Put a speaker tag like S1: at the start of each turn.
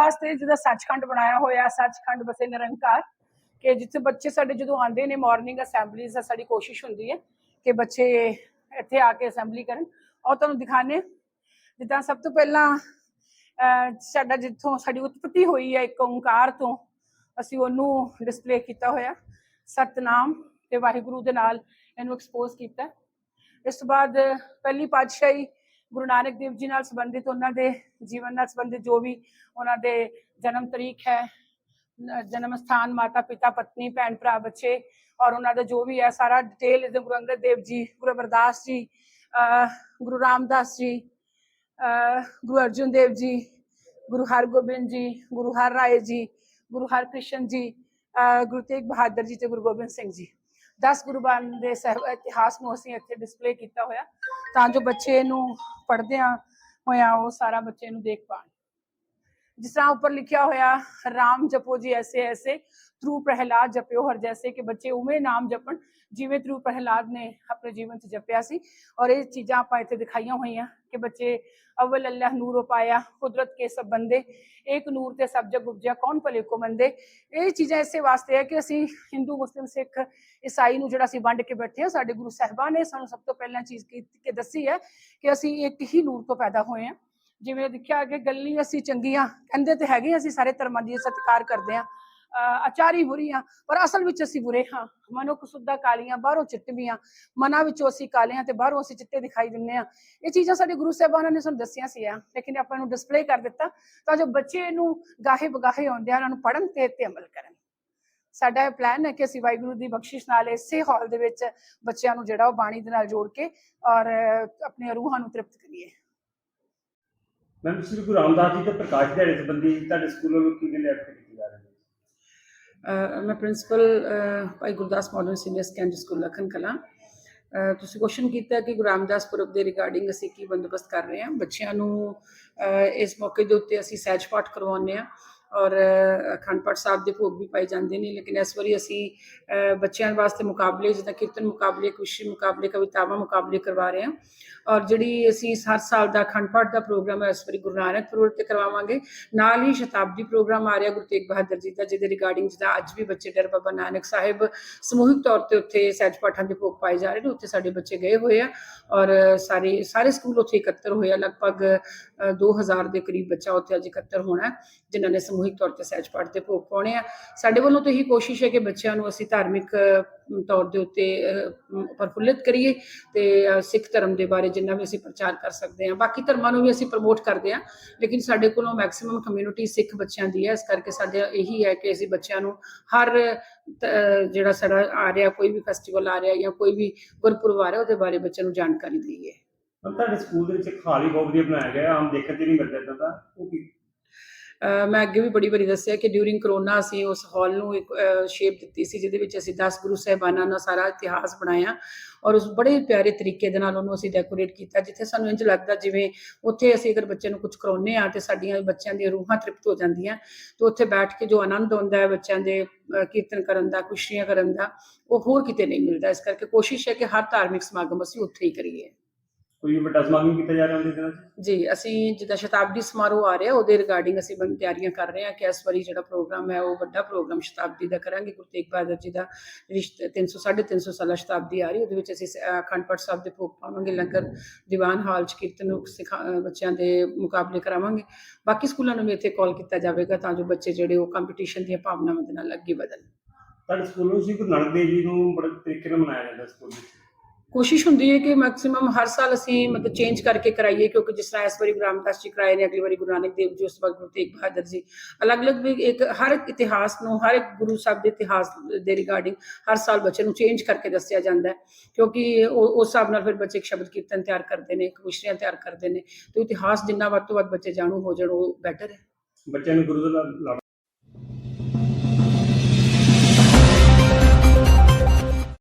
S1: ਵਾਸਤੇ ਜਿਹਦਾ ਸੱਚਖੰਡ ਬਣਾਇਆ ਹੋਇਆ, ਸੱਚਖੰਡ ਬਸੇ ਨਿਰੰਕਾਰ ਕਿ ਜਿੱਥੇ ਬੱਚੇ ਸਾਡੇ ਜਦੋਂ ਆਉਂਦੇ ਨੇ ਮਾਰਨਿੰਗ ਅਸੈਂਬਲੀਜ਼ ਦਾ ਸਾਡੀ ਕੋਸ਼ਿਸ਼ ਹੁੰਦੀ ਹੈ ਕਿ ਬੱਚੇ ਇੱਥੇ ਆ ਕੇ ਅਸੈਂਬਲੀ ਕਰਨ। ਔਰ ਤੁਹਾਨੂੰ ਦਿਖਾਣੇ ਜਿੱਦਾਂ ਸਭ ਤੋਂ ਪਹਿਲਾਂ ਸਾਡਾ ਜਿੱਥੋਂ ਸਾਡੀ ਉਤਪਤੀ ਹੋਈ ਹੈ, ਇੱਕ ਓੰਕਾਰ ਤੋਂ ਅਸੀਂ ਉਹਨੂੰ ਡਿਸਪਲੇ ਕੀਤਾ ਹੋਇਆ। ਸਤਨਾਮ ਤੇ ਵਾਹਿਗੁਰੂ ਦੇ ਨਾਲ ਇਹਨੂੰ ਐਕਸਪੋਜ਼ ਕੀਤਾ। ਇਸ ਤੋਂ ਬਾਅਦ ਪਹਿਲੀ ਪਾਤਸ਼ਾਹੀ ਗੁਰੂ ਨਾਨਕ ਦੇਵ ਜੀ ਨਾਲ ਸੰਬੰਧਿਤ ਉਹਨਾਂ ਦੇ ਜੀਵਨ ਨਾਲ ਸੰਬੰਧਿਤ ਜੋ ਵੀ ਉਹਨਾਂ ਦੇ ਜਨਮ ਤਰੀਕ ਹੈ ਜਨਮ ਸਥਾਨ, ਮਾਤਾ ਪਿਤਾ, ਪਤਨੀ, ਭੈਣ ਭਰਾ, ਬੱਚੇ ਔਰ ਉਹਨਾਂ ਦਾ ਜੋ ਵੀ ਹੈ, ਸਾਰਾ ਡਿਟੇਲ ਇਹਦੇ ਗੁਰੂ ਅੰਗਦ ਦੇਵ ਜੀ, ਗੁਰੂ ਅਮਰਦਾਸ ਜੀ ਗੁਰੂ ਰਾਮਦਾਸ ਜੀ ਗੁਰੂ ਅਰਜਨ ਦੇਵ ਜੀ, ਗੁਰੂ ਹਰਗੋਬਿੰਦ ਜੀ, ਗੁਰੂ ਹਰ ਰਾਏ ਜੀ, ਗੁਰੂ ਹਰਕ੍ਰਿਸ਼ਨ ਜੀ ਗੁਰੂ ਤੇਗ ਬਹਾਦਰ ਜੀ ਤੇ ਗੁਰੂ ਗੋਬਿੰਦ ਸਿੰਘ ਜੀ। 10 ਗੁਰਬਾਨ ਦੇ ਸਹਿਬ ਇਤਿਹਾਸ ਨੂੰ ਅਸੀਂ ਇੱਥੇ ਡਿਸਪਲੇ ਕੀਤਾ ਹੋਇਆ ਤਾਂ ਜੋ ਬੱਚੇ ਨੂੰ ਪੜ੍ਹਦਿਆਂ ਹੋਇਆ ਉਹ ਸਾਰਾ ਬੱਚੇ ਨੂੰ ਦੇਖ ਪਾਣ। ਜਿਸ ਤਰ੍ਹਾਂ ਉੱਪਰ ਲਿਖਿਆ ਹੋਇਆ ਰਾਮ ਜਪੋ ਜੀ ਐਸੇ ਐਸੇ ਥਰੂ ਪ੍ਰਹਿਲਾਦ ਜਪਿਓ ਹਰ ਜੈਸੇ ਕਿ ਬੱਚੇ ਉਵੇਂ ਨਾਮ ਜਪਣ ਜਿਵੇਂ ਥਰੂ ਪ੍ਰਹਿਲਾਦ ਨੇ ਆਪਣੇ ਜੀਵਨ 'ਚ ਜਪਿਆ ਸੀ ਔਰ ਇਹ ਚੀਜ਼ਾਂ ਆਪਾਂ ਇੱਥੇ ਦਿਖਾਈਆਂ ਹੋਈਆਂ ਕਿ ਬੱਚੇ ਅਵਲ ਅੱਲਾਹ ਨੂਰ ਪਾਇਆ ਕੁਦਰਤ ਕੇ ਸਭ ਬੰਦੇ ਇੱਕ ਨੂਰ ਤੇ ਸਭ ਜਗ ਉਪਜਿਆ ਕੌਣ ਭਲੇ ਕੋ ਮੰਦੇ ਇਹ ਚੀਜ਼ਾਂ ਇਸੇ ਵਾਸਤੇ ਹੈ ਕਿ ਅਸੀਂ ਹਿੰਦੂ ਮੁਸਲਿਮ ਸਿੱਖ ਈਸਾਈ ਨੂੰ ਜਿਹੜਾ ਅਸੀਂ ਵੰਡ ਕੇ ਬੈਠੇ ਹਾਂ ਸਾਡੇ ਗੁਰੂ ਸਾਹਿਬਾਨ ਨੇ ਸਾਨੂੰ ਸਭ ਤੋਂ ਪਹਿਲਾਂ ਚੀਜ਼ ਕੀ ਕਿ ਦੱਸੀ ਹੈ ਕਿ ਅਸੀਂ ਇੱਕ ਹੀ ਨੂਰ ਤੋਂ ਪੈਦਾ ਹੋਏ ਹਾਂ ਜਿਵੇਂ ਦੇਖਿਆ ਕਿ ਗੱਲੀ ਅਸੀਂ ਚੰਗੀਆਂ, ਕਹਿੰਦੇ ਤੇ ਹੈਗੇ ਅਸੀਂ ਸਾਰੇ ਧਰਮਾਂ ਦੀ ਸਤਿਕਾਰ ਕਰਦੇ ਹਾਂ, ਅਹ ਬੁਰੀ ਬੁਰੀਆਂ ਪਰ ਅਸਲ ਵਿੱਚ ਅਸੀਂ ਬੁਰੇ ਹਾਂ। ਮਨੋ ਕੁਸੁੱਧਾ ਕਾਲੀਆਂ, ਬਾਹਰੋਂ ਚਿੱਟਵੀਆਂ, ਮਨਾਂ ਵਿੱਚੋਂ ਅਸੀਂ ਕਾਲੇ ਹਾਂ ਤੇ ਬਾਹਰੋਂ ਅਸੀਂ ਚਿੱਟੇ ਦਿਖਾਈ ਦਿੰਨੇ ਆ ਇਹ ਚੀਜ਼ਾਂ ਸਾਡੇ ਗੁਰੂ ਸਾਹਿਬਾਨਾਂ ਨੇ ਸਾਨੂੰ ਦੱਸੀਆਂ ਸੀ ਆ ਲੇਕਿਨ ਆਪਾਂ ਨੂੰ ਡਿਸਪਲੇ ਕਰ ਦਿੱਤਾ ਤਾਂ ਜੋ ਬੱਚੇ ਨੂੰ ਗਾਹੇ ਬਗਾਹੇ ਆਉਂਦੇ ਆ ਉਹਨਾਂ ਨੂੰ ਪੜਨ ਤੇ ਤੇ ਅਮਲ ਕਰਨ। ਸਾਡਾ ਇਹ ਪਲਾਨ ਹੈ ਕਿ ਅਸੀਂ ਵਾਹਿਗੁਰੂ ਦੀ ਬਖਸ਼ਿਸ਼ ਨਾਲ ਇਸੇ ਹਾਲ ਦੇ ਵਿੱਚ ਬੱਚਿਆਂ ਨੂੰ ਜਿਹੜਾ ਉਹ ਬਾਣੀ ਦੇ ਨਾਲ ਜੋੜ ਕੇ ਔਰ ਆਪਣੀਆਂ ਰੂਹਾਂ ਨੂੰ ਤ੍ਰਿਪਤ ਕਰੀਏ।
S2: ਮੈਮ ਸ੍ਰੀ ਗੁਰੂ ਰਾਮਦਾਸ ਜੀ ਦੇ ਪ੍ਰਕਾਸ਼ ਦਿਹਾੜੇ ਸੰਬੰਧੀ ਤੁਹਾਡੇ ਸਕੂਲ ਵੱਲੋਂ ਕੀ ਨੇ ਕੀਤੀ ਜਾ ਰਹੀ ਹੈ?
S1: ਮੈਂ principal Bhai Gurdas modern senior secondary school Lakhan Kalan. ਤੁਸੀਂ ਕੁਐਸਚਨ ਕੀਤਾ ਕਿ ਗੁਰੂ ਰਾਮਦਾਸ ਪੁਰਬ ਦੇ ਰਿਗਾਰਡਿੰਗ ਅਸੀਂ ਕੀ ਬੰਦੋਬਸਤ ਕਰ ਰਹੇ ਹਾਂ। ਬੱਚਿਆਂ ਨੂੰ ਇਸ ਮੌਕੇ ਦੇ ਉੱਤੇ ਅਸੀਂ ਸਹਿਜ ਪਾਠ ਕਰਵਾਉਂਦੇ ਹਾਂ। ਔਰ ਅਖੰਡ ਪਾਠ ਸਾਹਿਬ ਦੇ ਭੋਗ ਵੀ ਪਾਏ ਜਾਂਦੇ ਨੇ ਲੇਕਿਨ ਇਸ ਵਾਰੀ ਅਸੀਂ ਬੱਚਿਆਂ ਵਾਸਤੇ ਮੁਕਾਬਲੇ ਜਿੱਦਾਂ ਕੀਰਤਨ ਮੁਕਾਬਲੇ ਕੁਸ਼ੀ ਮੁਕਾਬਲੇ ਕਵਿਤਾਵਾਂ ਮੁਕਾਬਲੇ ਕਰਵਾ ਰਹੇ ਹਾਂ। ਔਰ ਜਿਹੜੀ ਅਸੀਂ ਹਰ ਸਾਲ ਦਾ ਅਖੰਡ ਪਾਠ ਦਾ ਪ੍ਰੋਗਰਾਮ ਹੈ ਇਸ ਵਾਰੀ ਗੁਰੂ ਨਾਨਕ ਪੁਰਬ ਤੇ ਕਰਵਾਵਾਂਗੇ। ਨਾਲ ਹੀ ਸ਼ਤਾਬਦੀ ਪ੍ਰੋਗਰਾਮ ਆ ਰਿਹਾ ਗੁਰੂ ਤੇਗ ਬਹਾਦਰ ਜੀ ਦਾ ਜਿਹਦੇ ਰਿਗਾਰਡਿੰਗ ਜਿਹਦਾ ਅੱਜ ਵੀ ਬੱਚੇ ਡਰ ਬਾਬਾ ਨਾਨਕ ਸਾਹਿਬ ਸਮੂਹਿਕ ਤੌਰ ਤੇ ਉੱਥੇ ਸਹਿਜ ਪਾਠਾਂ ਦੇ ਭੋਗ ਪਾਏ ਜਾ ਰਹੇ ਨੇ ਉੱਥੇ ਸਾਡੇ ਬੱਚੇ ਗਏ ਹੋਏ ਆ। ਔਰ ਸਾਰੇ ਸਾਰੇ ਸਕੂਲ ਉੱਥੇ ਇਕੱਤਰ ਹੋਏ ਆ ਲਗਭਗ ਅ, 2000 ਦੇ ਕਰੀਬ ਬੱਚਾ ਉੱਥੇ ਅੱਜ ਇਕੱਤਰ ਹੋਣਾ ਹੈ, ਜਿਨ੍ਹਾਂ ਨੇ ਸਮੂਹਿਕ ਤੌਰ ਤੇ ਸਹਿਜ ਪਾਠ ਦੇ ਭੋਗ ਪਾਉਣੇ ਆ। ਸਾਡੇ ਵੱਲੋਂ ਤਾਂ ਇਹੀ ਕੋਸ਼ਿਸ਼ ਹੈ ਕਿ ਬੱਚਿਆਂ ਨੂੰ ਅਸੀਂ ਧਾਰਮਿਕ ਤੌਰ ਦੇ ਉੱਤੇ ਪ੍ਰਫੁੱਲਿਤ ਕਰੀਏ ਤੇ ਸਿੱਖ ਧਰਮ ਦੇ ਬਾਰੇ ਜਿੰਨਾ ਵੀ ਅਸੀਂ ਪ੍ਰਚਾਰ ਕਰ ਸਕਦੇ ਹਾਂ। ਬਾਕੀ ਧਰਮਾਂ ਨੂੰ ਵੀ ਅਸੀਂ ਪ੍ਰਮੋਟ ਕਰਦੇ ਹਾਂ, ਲੇਕਿਨ ਸਾਡੇ ਕੋਲੋਂ ਮੈਕਸਿਮਮ ਕਮਿਊਨਿਟੀ ਸਿੱਖ ਬੱਚਿਆਂ ਦੀ ਹੈ। ਇਸ ਕਰਕੇ ਸਾਡੇ ਇਹੀ ਹੈ ਕਿ ਅਸੀਂ ਬੱਚਿਆਂ ਨੂੰ ਹਰ ਜਿਹੜਾ ਸਾਡਾ ਆ ਰਿਹਾ, ਕੋਈ ਵੀ ਫੈਸਟੀਵਲ ਆ ਰਿਹਾ ਜਾਂ ਕੋਈ ਵੀ ਗੁਰਪੁਰਬ ਆ ਰਿਹਾ, ਉਹਦੇ ਬਾਰੇ ਬੱਚਿਆਂ ਨੂੰ ਜਾਣਕਾਰੀ ਦਈਏ।
S2: ਮੈਮ ਤੁਹਾਡੇ ਸਕੂਲ ਦੇ ਵਿੱਚ ਇੱਕ ਬਹੁਤ ਵਧੀਆ ਬਣਾਇਆ ਗਿਆ ਆਮ ਦੇਖਣ ਤੇ ਨਹੀਂ ਮਿਲਦਾ ਇਦਾਂ ਉਹ
S1: ਮੈਂ ਅੱਗੇ ਵੀ ਬੜੀ ਵਾਰੀ ਦੱਸਿਆ ਕਿ ਡਿਊਰਿੰਗ ਕਰੋਨਾ ਅਸੀਂ ਉਸ ਹਾਲ ਨੂੰ ਇੱਕ ਸ਼ੇਪ ਦਿੱਤੀ ਸੀ, ਜਿਹਦੇ ਵਿੱਚ ਅਸੀਂ 10 ਗੁਰੂ ਸਾਹਿਬਾਨਾਂ ਦਾ ਸਾਰਾ ਇਤਿਹਾਸ ਬਣਾਇਆ ਔਰ ਉਸ ਬੜੇ ਪਿਆਰੇ ਤਰੀਕੇ ਦੇ ਨਾਲ ਉਹਨੂੰ ਅਸੀਂ ਡੈਕੋਰੇਟ ਕੀਤਾ, ਜਿੱਥੇ ਸਾਨੂੰ ਇੰਜ ਲੱਗਦਾ ਜਿਵੇਂ ਉੱਥੇ ਅਸੀਂ ਅਗਰ ਬੱਚੇ ਨੂੰ ਕੁਝ ਕਰਾਉਂਦੇ ਆ ਤੇ ਸਾਡੀਆਂ ਬੱਚਿਆਂ ਦੀਆਂ ਰੂਹਾਂ ਤ੍ਰਿਪਤ ਹੋ ਜਾਂਦੀਆਂ, ਤੇ ਉੱਥੇ ਬੈਠ ਕੇ ਜੋ ਆਨੰਦ ਆਉਂਦਾ ਹੈ ਬੱਚਿਆਂ ਦੇ ਕੀਰਤਨ ਕਰਨ ਦਾ, ਖੁਸ਼ੀਆਂ ਕਰਨ ਦਾ, ਉਹ ਹੋਰ ਕਿਤੇ ਨਹੀਂ ਮਿਲਦਾ, ਇਸ ਕਰਕੇ ਕੋਸ਼ਿਸ਼ ਹੈ ਕਿ ਹਰ ਧਾਰਮਿਕ ਸਮਾਗਮ ਅਸੀਂ ਉੱਥੇ ਹੀ ਕਰੀਏ।
S2: ਕੋਈ ਵੱਡਾ ਸਮਾਗਮ ਕੀਤਾ ਜਾ ਰਿਹਾ ਉਹਦੇ ਦਿਨਾਂ 'ਚ?
S1: ਜੀ ਅਸੀਂ ਜਿੱਦਾਂ ਸ਼ਤਾਬਦੀ ਸਮਾਰੋਹ ਆ ਰਿਹਾ ਉਹਦੇ ਰਿਗਾਰਡਿੰਗ ਅਸੀਂ ਬਣ ਤਿਆਰੀਆਂ ਕਰ ਰਹੇ ਹਾਂ ਕਿ ਇਸ ਵਾਰੀ ਜਿਹੜਾ ਪ੍ਰੋਗਰਾਮ ਹੈ ਉਹ ਵੱਡਾ ਪ੍ਰੋਗਰਾਮ ਸ਼ਤਾਬਦੀ ਦਾ ਕਰਾਂਗੇ। ਗੁਰੂ ਤੇਗ ਬਹਾਦਰ ਜੀ ਦਾ ਰਿਸ਼ਤੇ 300 350 ਸਾਲਾ ਸ਼ਤਾਬਦੀ ਆ ਰਹੀ ਉਹਦੇ ਵਿੱਚ ਅਸੀਂ ਸ- ਅਖੰਡ ਪਾਠ ਸਾਹਿਬ ਦੇ ਭੋਗ ਪਾਵਾਂਗੇ ਲੰਗਰ ਦੀਵਾਨ ਹਾਲ ਚ ਕੀਰਤਨ ਬੱਚਿਆਂ ਦੇ ਮੁਕਾਬਲੇ ਕਰਾਵਾਂਗੇ। ਬਾਕੀ ਸਕੂਲਾਂ ਨੂੰ ਵੀ ਇੱਥੇ ਕਾਲ ਕੀਤਾ ਜਾਵੇਗਾ ਤਾਂ ਜੋ ਬੱਚੇ ਜਿਹੜੇ ਉਹ ਕੰਪੀਟੀਸ਼ਨ ਦੀਆਂ ਭਾਵਨਾਵਾਂ ਦੇ ਨਾਲ ਅੱਗੇ ਵਧਣ।
S2: ਤੁਹਾਡੇ ਸਕੂਲ ਨੂੰ ਸ੍ਰੀ ਗੁਰੂ ਨਾਨਕ ਦੇਵ ਜੀ ਨੂੰ ਬੜੇ ਤਰੀਕੇ ਨਾਲ ਮਨਾਇਆ ਜਾਂਦਾ ਸਕੂਲ ਵਿੱਚ?
S1: ਕੋਸ਼ਿਸ਼ ਹੁੰਦੀ ਹੈ ਕਿ ਮੈਕਸਿਮਮ ਹਰ ਸਾਲ ਅਸੀਂ ਮਤਲਬ ਚੇਂਜ ਕਰਕੇ ਕਰਾਈਏ, ਕਿਉਂਕਿ ਜਿਸ ਤਰ੍ਹਾਂ ਇਸ ਵਾਰੀ ਗੁਰੂ ਜੀ ਕਰਾਏ ਨੇ, ਅਗਲੀ ਵਾਰੀ ਗੁਰੂ ਨਾਨਕ ਦੇਵ ਜੀ ਉਸ ਵਕਤ ਗੁਰੂ ਤੇਗ ਬਹਾਦਰ ਜੀ। ਅਲੱਗ-ਅਲੱਗ ਵੀ ਇੱਕ, ਹਰ ਇੱਕ ਇਤਿਹਾਸ ਨੂੰ, ਹਰ ਇੱਕ ਗੁਰੂ ਸਾਹਿਬ ਦੇ ਇਤਿਹਾਸ ਦੇ ਰਿਗਾਰਡਿੰਗ ਹਰ ਸਾਲ ਬੱਚੇ ਨੂੰ ਚੇਂਜ ਕਰਕੇ ਦੱਸਿਆ ਜਾਂਦਾ ਹੈ, ਕਿਉਂਕਿ ਉਸ ਹਿਸਾਬ ਨਾਲ ਫਿਰ ਬੱਚੇ ਇੱਕ ਸ਼ਬਦ ਕੀਰਤਨ ਤਿਆਰ ਕਰਦੇ ਨੇ ਕਵਿਸ਼ਰੀਆਂ ਤਿਆਰ ਕਰਦੇ ਨੇ। ਤੇ ਇਤਿਹਾਸ ਜਿੰਨਾ ਵੱਧ ਤੋਂ ਵੱਧ ਬੱਚੇ ਜਾਣੂ ਹੋ ਜਾਣ, ਉਹ ਬੈਟਰ ਹੈ।
S2: ਬੱਚਿਆਂ ਨੂੰ ਗੁਰੂ ਦਾ